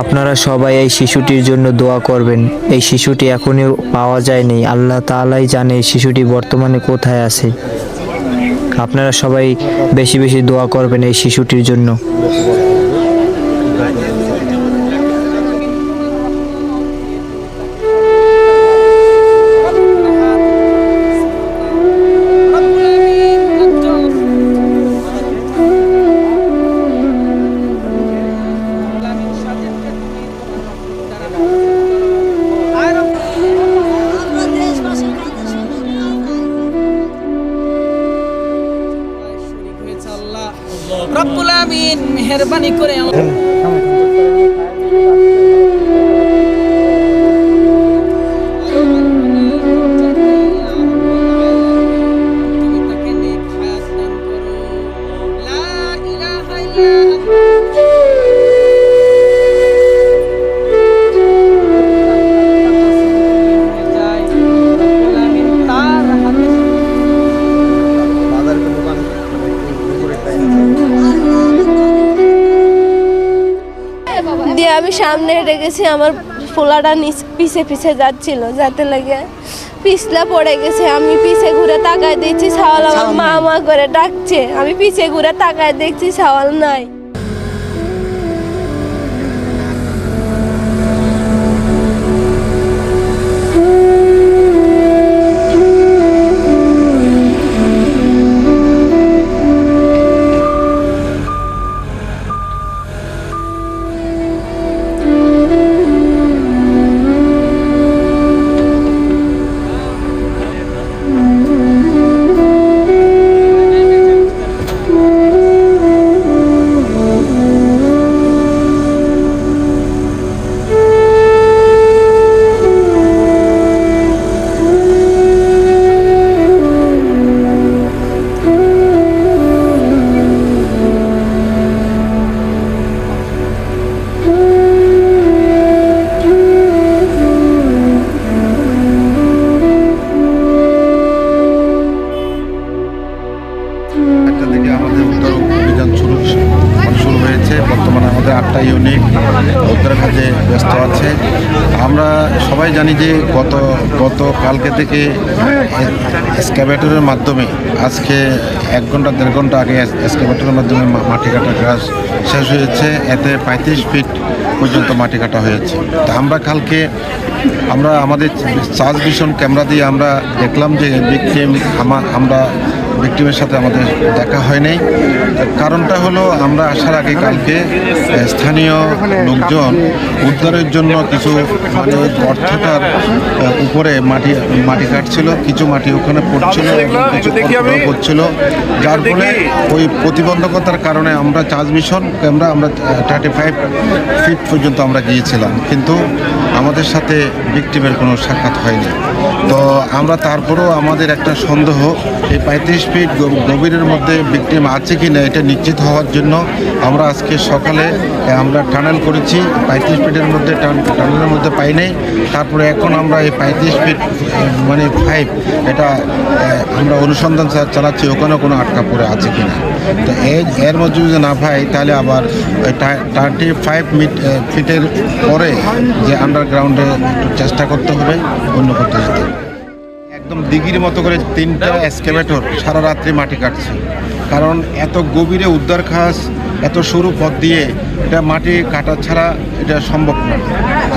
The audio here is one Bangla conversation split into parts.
আপনারা সবাই এই শিশুটির জন্য দোয়া করবেন। এই শিশুটি এখনই পাওয়া যায়নি। আল্লাহ তালাই জানে এই শিশুটি বর্তমানে কোথায় আছে। আপনারা সবাই বেশি বেশি দোয়া করবেন এই শিশুটির জন্য। মেহেরবানি করে আমি সামনে হেঁটে গেছি আমার ফোলাটা নিচ পিছে পিছে যাচ্ছিল যাতে লাগে পিছলা পড়ে গেছে। আমি পিছে ঘুরে তাকায় দিচ্ছি সাওয়াল আমার মা মা করে ডাকছে। আমি পিছে ঘুরে তাকায় দেখছি সাওয়াল নাই। উদ্ধার কাজে ব্যস্ত আছে। আমরা সবাই জানি যে গত গত কালকে থেকে এসকাভেটরের মাধ্যমে আজকে এক ঘণ্টা, দেড় ঘণ্টা আগে এসকাভেটরের মাধ্যমে মাটি কাটা কাজ শেষ হয়েছে। এতে পঁয়ত্রিশ ফিট পর্যন্ত মাটি কাটা হয়েছে। তা আমরা কালকে, আমরা আমাদের চার্জ ভিশন ক্যামেরা দিয়ে আমরা দেখলাম যে ভিকটিম আমরা ভিকটিমের সাথে আমাদের দেখা হয় নাই। কারণটা হলো আমরা আসার আগে কালকে স্থানীয় লোকজন উদ্ধারের জন্য কিছু মানে গর্তটার উপরে মাটি মাটি কাটছিল কিছু মাটি ওখানে পড়ছিল এবং কিছু পড়ছিল যার ফলে ওই প্রতিবন্ধকতার কারণে আমরা চার্জ মিশন ক্যামেরা আমরা থার্টি ফাইভ ফিট পর্যন্ত আমরা গিয়েছিলাম। কিন্তু আমাদের সাথে ভিকটিমের কোনো সাক্ষাৎ হয়নি। তো আমরা তারপরেও আমাদের একটা সন্দেহ এই পঁয়ত্রিশ ফিট গভীরের মধ্যে ভিকটিম আছে কি না এটা নিশ্চিত হওয়ার জন্য আমরা আজকে সকালে আমরা টানেল করেছি। পঁয়ত্রিশ ফিটের মধ্যে টান- টানেলের মধ্যে পাই নাই। তারপরে এখন আমরা এই পঁয়ত্রিশ ফিট মানে ফাইভ এটা আমরা অনুসন্ধান চালাচ্ছি ওখানে কোনো আটকা পড়ে আছে কি না তো এর মধ্যে যদি না পাই, তাহলে আবার থার্টি ফাইভ মিট ফিটের পরে যে আন্ডারগ্রাউন্ডে চেষ্টা করতে হবে, অন্য পদ্ধতিতে একদম দিঘির মতো করে তিনটা এক্সকেভেটর সারা রাত্রি মাটি কাটছে। কারণ এত গভীরে উদ্ধার খাস এত সরু পথ দিয়ে এটা মাটি কাটা ছাড়া এটা সম্ভব না।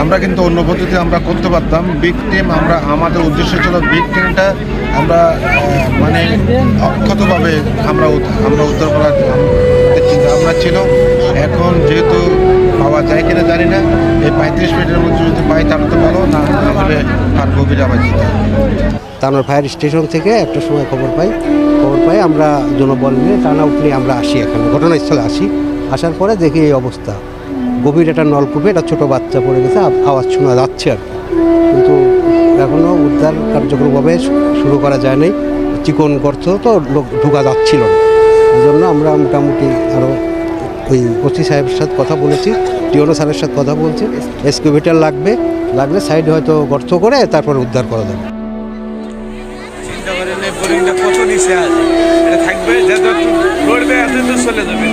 আমরা কিন্তু অন্য পদ্ধতি আমরা করতে পারতাম। বিগ টিম আমরা আমাদের উদ্দেশ্য ছিল বিগ টিমটা আমরা মানে অক্ষতভাবে আমরা আমরা উদ্ধার করার ভাবনা ছিল। এখন যেহেতু পাওয়া যায় কিনা জানি না। এই পঁয়ত্রিশ মিনিটের মধ্যে যদি পাই, তাহলে তো ভালো, না হলে আর গভীরে আবার যেতে তানোর ফায়ার স্টেশন থেকে একটা সময় খবর পাই। খবর পাই, আমরা জনবল নিয়ে টানা উঠলে আমরা আসি এখানে। ঘটনাস্থলে আসি। আসার পরে দেখি এই অবস্থা। গভীর একটা নলকূপে একটা ছোটো বাচ্চা পড়ে গেছে আওয়াজ শোনা যাচ্ছে আর কিন্তু এখনও উদ্ধার কার্যক্রমভাবে শুরু করা যায় নাই। চিকন গর্ত তো লোক ঢোকা যাচ্ছিল না। এই জন্য আমরা মোটামুটি আরও ওই ওসি সাহেবের সাথে কথা বলেছি টিওনো সাহেবের সাথে কথা বলছি। এক্সকিউভেটার লাগবে, লাগলে সাইড হয়তো গর্ত করে তারপর উদ্ধার করা চলে যাবে।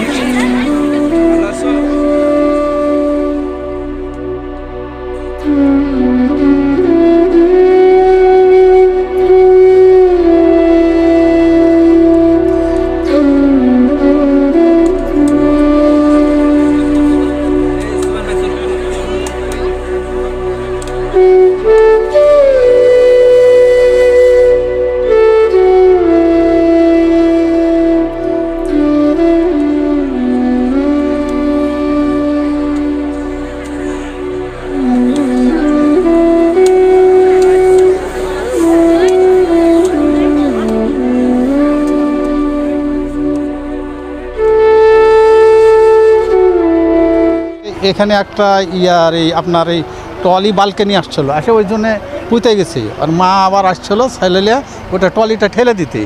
এখানে একটা ইয়ার এই আপনার এই ট্রলি বালকে নিয়ে আসছিল আসে ওই জন্যে পুঁতে গেছে। আর মা আবার আসছিল ছেলে লিয়ে, ওটা ট্রলিটা ঠেলে দিতে।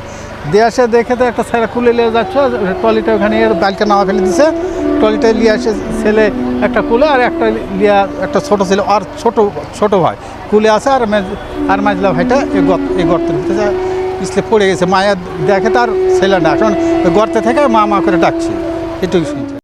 দিয়ে আসে দেখে তো একটা ছেলে খুলে নিয়ে যাচ্ছে, ট্রলিটা ওখানে এর বালকে নামা ফেলে দিছে। ট্রলিটা নিয়ে আসে ছেলে একটা কুলে আর একটা লিয়া একটা ছোট ছেলে, আর ছোট ছোট ভাই। কুলে আছে আর আর মাঝলা ভাইটা এই গর্ত এই গর্তের ভিতরে পিছলে পড়ে গেছে। মায়া দেখে তার ছেলে না এখন গর্তে থেকে মা মা করে ডাকছে। এটুকু শুনছে।